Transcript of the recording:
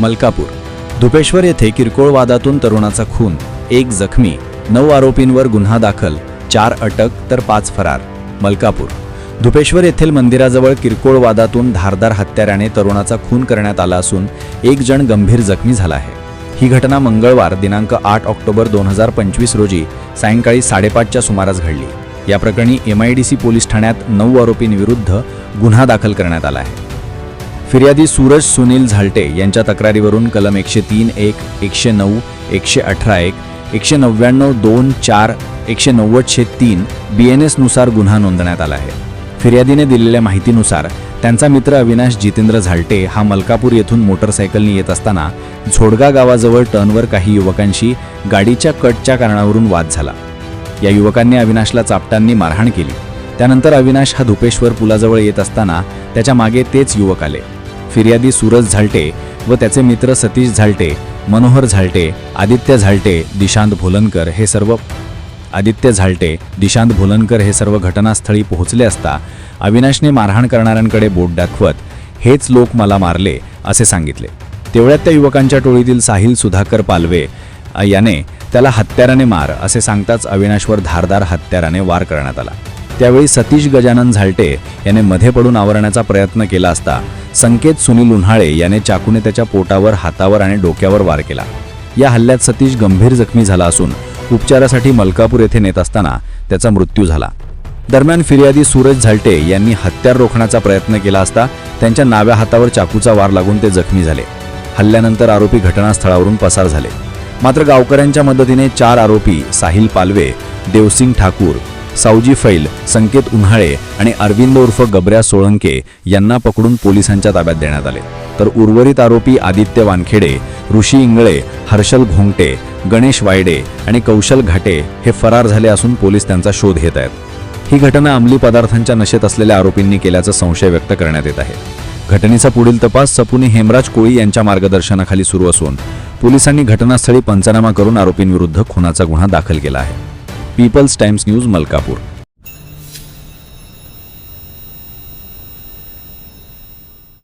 मलकापूर. धुपेश्वर येथे किरकोळ वादातून तरुणाचा खून एक जखमी नऊ आरोपींवर गुन्हा दाखल चार अटक तर पाच फरार. मलकापूर. धुपेश्वर येथील मंदिराजवळ किरकोळ वादातून धारदार हत्याराने तरुणाचा खून करण्यात आला असून एक जण गंभीर जखमी झाला आहे. ही घटना मंगळवार दिनांक आठ ऑक्टोबर दोन हजार पंचवीस रोजी सायंकाळी साडेपाचच्या सुमारास घडली. या प्रकरणी M I D C police ठाण्यात नऊ आरोपींविरुद्ध गुन्हा दाखल करण्यात आला आहे. फिर्यादी सूरज सुनील झालटे यांच्या तक्रारीवरून कलम एकशे तीन एक एकशे नऊ एकशे अठरा एक एकशे नव्याण्णव दोन चार एकशे नव्वदशे तीन बी एन एसनुसार गुन्हा नोंदण्यात आला आहे. फिर्यादीने दिलेल्या माहितीनुसार त्यांचा मित्र अविनाश जितेंद्र झालटे हा मलकापूर येथून मोटरसायकलने येत असताना झोडगा गावाजवळ टर्नवर काही युवकांशी गाडीच्या कटच्या कारणावरून वाद झाला. या युवकांनी अविनाशला चापटांनी मारहाण केली. त्यानंतर अविनाश हा धुपेश्वर पुलाजवळ येत असताना त्याच्यामागे तेच युवक आले. फिर्यादी सूरज झालटे व त्याचे मित्र सतीश झालटे मनोहर झालटे आदित्य झालटे दिशांत भोलनकर हे सर्व आदित्य झालटे दिशांत भोलनकर हे सर्व घटनास्थळी पोहोचले असता अविनाशने मारहाण करणाऱ्यांकडे बोट दाखवत हेच लोक मला मारले असे सांगितले. तेवढ्यात त्या युवकांच्या टोळीतील साहिल सुधाकर पालवे याने त्याला हत्याराने मार असे सांगताच अविनाशवर धारदार हत्याराने वार करण्यात आला. त्यावेळी सतीश गजानन झालटे याने मध्ये पडून आवरण्याचा प्रयत्न केला असता संकेत सुनील उन्हाळे याने चाकूने त्याच्या पोटावर हातावर आणि डोक्यावर वार केला. या हल्ल्यात सतीश गंभीर जखमी झाला असून उपचारासाठी मलकापूर येथे नेत असताना त्याचा मृत्यू झाला. दरम्यान फिर्यादी सूरज झालटे यांनी हत्यार रोखण्याचा प्रयत्न केला असता त्यांच्या नाव्या हातावर चाकूचा वार लागून ते जखमी झाले. हल्ल्यानंतर आरोपी घटनास्थळावरून पसार झाले. मात्र गावकऱ्यांच्या मदतीने चार आरोपी साहिल पालवे देवसिंग ठाकूर सावजी फैल संकेत उन्हाळे आणि अरविंद उर्फ गबऱ्या सोळंके यांना पकडून पोलिसांच्या ताब्यात देण्यात आले. तर उर्वरित आरोपी आदित्य वानखेडे ऋषी इंगळे हर्षल घोंगटे गणेश वायडे आणि कौशल घाटे हे फरार झाले असून पोलीस त्यांचा शोध घेत आहेत. ही घटना अंमली पदार्थांच्या नशेत असलेल्या आरोपींनी केल्याचा संशय व्यक्त करण्यात येत आहे. घटनेचा पुढील तपास सपुनी हेमराज कोळी यांच्या मार्गदर्शनाखाली सुरू असून पोलिसांनी घटनास्थळी पंचनामा करून आरोपींविरुद्ध खुनाचा गुन्हा दाखल केला आहे. People's times news Malkapur